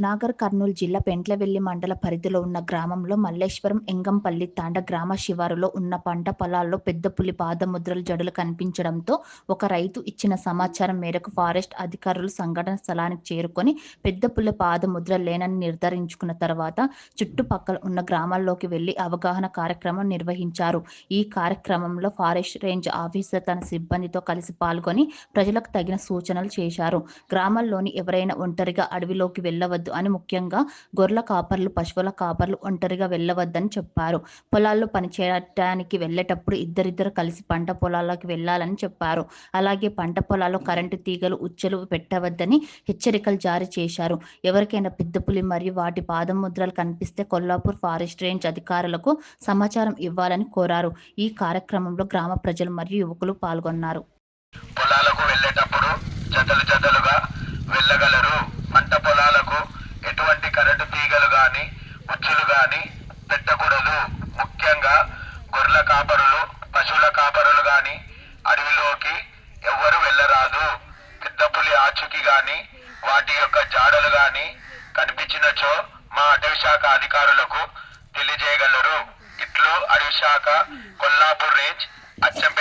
నాగర్ కర్నూలు జిల్లా పెంట్లవెల్లి మండల పరిధిలో ఉన్న గ్రామంలో మల్లేశ్వరం ఎంగంపల్లి తాండ గ్రామ శివారులో ఉన్న పంట పొలాల్లో పెద్ద పులి పాదముద్రలు జడులు కనిపించడంతో ఒక రైతు ఇచ్చిన సమాచారం మేరకు ఫారెస్ట్ అధికారులు సంఘటన స్థలానికి చేరుకొని పెద్ద పులి పాదముద్ర లేనని నిర్ధారించుకున్న తర్వాత చుట్టుపక్కల ఉన్న గ్రామాల్లోకి వెళ్ళి అవగాహన కార్యక్రమం నిర్వహించారు. ఈ కార్యక్రమంలో ఫారెస్ట్ రేంజ్ ఆఫీసర్ తన సిబ్బందితో కలిసి పాల్గొని ప్రజలకు తగిన సూచనలు చేశారు. గ్రామాల్లోని ఎవరైనా ఒంటరిగా అడవిలోకి వెళ్ళవద్దు అని ముఖ్యంగా గొర్రెల కాపర్లు పశువుల కాపర్లు ఒంటరిగా వెళ్ళవద్దని చెప్పారు. పొలాల్లో పనిచేయడానికి వెళ్ళేటప్పుడు ఇద్దరిద్దరు కలిసి పంట పొలాల్లోకి వెళ్ళాలని చెప్పారు. అలాగే పంట పొలాల్లో కరెంటు తీగలు ఉచ్చలు పెట్టవద్దని హెచ్చరికలు జారీ చేశారు. ఎవరికైనా పెద్దపులి మరియు వాటి పాదం ముద్రలు కనిపిస్తే కొల్లాపూర్ ఫారెస్ట్ రేంజ్ అధికారులకు సమాచారం ఇవ్వాలని కోరారు. ఈ కార్యక్రమంలో గ్రామ ప్రజలు మరియు యువకులు పాల్గొన్నారు. పొలాలకు వెళ్ళేటప్పుడు జతలు జతలుగా వెళ్ళగలరు. కరెంటు తీగలు గాని ఉచ్చులు గాని పెట్టకూడదు. ముఖ్యంగా గొర్రెల కాపరులు పశువుల కాపరులు గాని అడవిలోకి ఎవ్వరు వెళ్ళరాదు. పెద్ద పులి ఆచూకీ గాని వాటి యొక్క జాడలు గాని కనిపించినచో మా అటవీ శాఖ అధికారులకు తెలియజేయగలరు. ఇట్లు అడవి శాఖ కొల్లాపూర్ రేంజ్ అచ్చంపేట్